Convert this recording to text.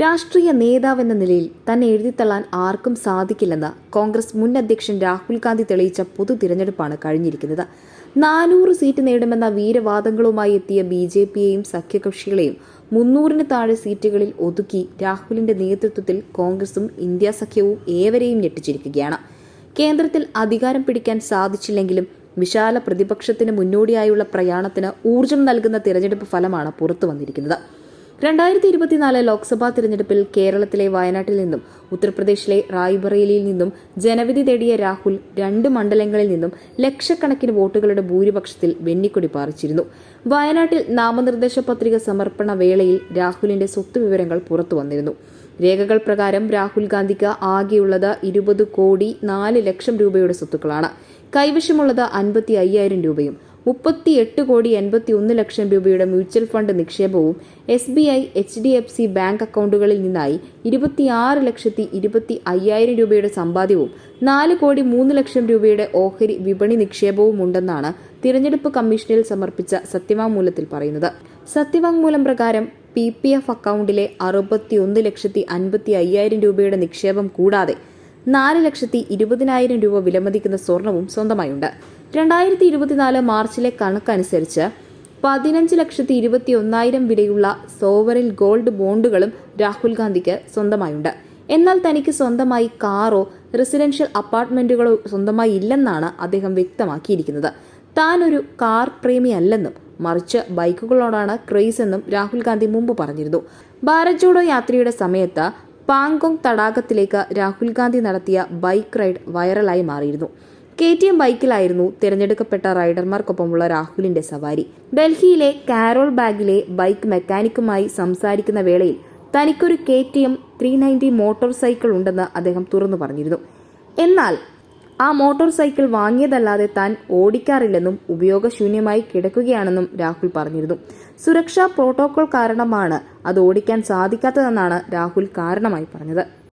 രാഷ്ട്രീയ നേതാവെന്ന നിലയിൽ തന്നെ എഴുതിത്തള്ളാൻ ആർക്കും സാധിക്കില്ലെന്ന് കോൺഗ്രസ് മുൻ അധ്യക്ഷൻ രാഹുൽ ഗാന്ധി തെളിയിച്ച പൊതു തിരഞ്ഞെടുപ്പാണ് കഴിഞ്ഞിരിക്കുന്നത്. നാനൂറ് സീറ്റ് നേടുമെന്ന വീരവാദങ്ങളുമായി എത്തിയ ബി ജെ പിയെയും സഖ്യകക്ഷികളെയും മുന്നൂറിന് താഴെ സീറ്റുകളിൽ ഒതുക്കി രാഹുലിന്റെ നേതൃത്വത്തിൽ കോൺഗ്രസും ഇന്ത്യ സഖ്യവും ഏവരെയും ഞെട്ടിച്ചിരിക്കുകയാണ്. കേന്ദ്രത്തിൽ അധികാരം പിടിക്കാൻ സാധിച്ചില്ലെങ്കിലും വിശാല പ്രതിപക്ഷത്തിന് മുന്നോടിയായുള്ള പ്രയാണത്തിന് ഊർജം നൽകുന്ന തിരഞ്ഞെടുപ്പ് ഫലമാണ് പുറത്തു വന്നിരിക്കുന്നത് രണ്ടായിരത്തി ഇരുപത്തിനാല് ലോക്സഭാ തിരഞ്ഞെടുപ്പിൽ കേരളത്തിലെ വയനാട്ടിൽ നിന്നും ഉത്തർപ്രദേശിലെ റായ്ബറേലിയിൽ നിന്നും ജനവിധി തേടിയ രാഹുൽ രണ്ട് മണ്ഡലങ്ങളിൽ നിന്നും ലക്ഷക്കണക്കിന് വോട്ടുകളുടെ ഭൂരിപക്ഷത്തിൽ വെന്നിക്കൊടി പാറിച്ചിരുന്നു. വയനാട്ടിൽ നാമനിർദ്ദേശ പത്രിക സമർപ്പണ വേളയിൽ രാഹുലിന്റെ സ്വത്ത് വിവരങ്ങൾ പുറത്തു വന്നിരുന്നു. രേഖകൾ പ്രകാരം രാഹുൽ ഗാന്ധിക്ക് ആകെയുള്ളത് ഇരുപത് കോടി നാല് ലക്ഷം രൂപയുടെ സ്വത്തുക്കളാണ്. കൈവശമുള്ളത് അൻപത്തി അയ്യായിരം രൂപയും മുപ്പത്തിയെട്ട് കോടി എൺപത്തി ഒന്ന് ലക്ഷം രൂപയുടെ മ്യൂച്വൽ ഫണ്ട് നിക്ഷേപവും S B I H D F C bank അക്കൗണ്ടുകളിൽ നിന്നായി ഇരുപത്തിയാറ് ലക്ഷത്തി ഇരുപത്തി അയ്യായിരം രൂപയുടെ സമ്പാദ്യവും നാല് കോടി മൂന്ന് ലക്ഷം രൂപയുടെ ഓഹരി വിപണി നിക്ഷേപവും ഉണ്ടെന്നാണ് തിരഞ്ഞെടുപ്പ് കമ്മീഷനിൽ സമർപ്പിച്ച സത്യവാങ്മൂലത്തിൽ പറയുന്നത്. സത്യവാങ്മൂലം പ്രകാരം പി പി എഫ് അക്കൗണ്ടിലെ അറുപത്തിയൊന്ന് ലക്ഷത്തി അൻപത്തി അയ്യായിരം രൂപയുടെ നിക്ഷേപം കൂടാതെ നാല് ലക്ഷത്തി ഇരുപതിനായിരം രൂപ വിലമതിക്കുന്ന സ്വർണവും സ്വന്തമായുണ്ട്. രണ്ടായിരത്തി ഇരുപത്തിനാല് മാർച്ചിലെ കണക്കനുസരിച്ച് പതിനഞ്ച് ലക്ഷത്തി ഇരുപത്തി ഒന്നായിരം വിലയുള്ള സോവറിൽ ഗോൾഡ് ബോണ്ടുകളും രാഹുൽ ഗാന്ധിക്ക് സ്വന്തമായുണ്ട്. എന്നാൽ തനിക്ക് സ്വന്തമായി കാറോ റെസിഡൻഷ്യൽ അപ്പാർട്ട്മെന്റുകളോ സ്വന്തമായി ഇല്ലെന്നാണ് അദ്ദേഹം വ്യക്തമാക്കിയിരിക്കുന്നത്. താൻ ഒരു കാർ പ്രേമിയല്ലെന്നും മറിച്ച് ബൈക്കുകളോടാണ് ക്രേസ് എന്നും രാഹുൽ ഗാന്ധി മുമ്പ് പറഞ്ഞിരുന്നു. ഭാരത് ജോഡോ യാത്രയുടെ സമയത്ത് പാങ്കോങ് തടാകത്തിലേക്ക് രാഹുൽ ഗാന്ധി നടത്തിയ ബൈക്ക് റൈഡ് വൈറലായി മാറിയിരുന്നു. കെ ടി എം ബൈക്കിലായിരുന്നു തിരഞ്ഞെടുക്കപ്പെട്ട റൈഡർമാർക്കൊപ്പമുള്ള രാഹുലിന്റെ സവാരി. ഡൽഹിയിലെ കാരോൾ ബാഗിലെ ബൈക്ക് മെക്കാനിക്കുമായി സംസാരിക്കുന്ന വേളയിൽ തനിക്കൊരു K T M three ninety motorcycle ഉണ്ടെന്ന് അദ്ദേഹം തുറന്നു പറഞ്ഞിരുന്നു. എന്നാൽ ആ മോട്ടോർ സൈക്കിൾ വാങ്ങിയതല്ലാതെ താൻ ഓടിക്കാറില്ലെന്നും ഉപയോഗശൂന്യമായി കിടക്കുകയാണെന്നും രാഹുൽ പറഞ്ഞിരുന്നു. സുരക്ഷാ പ്രോട്ടോകോൾ കാരണമാണ് അത് ഓടിക്കാൻ സാധിക്കാത്തതെന്നാണ് രാഹുൽ കാരണമായി പറഞ്ഞത്.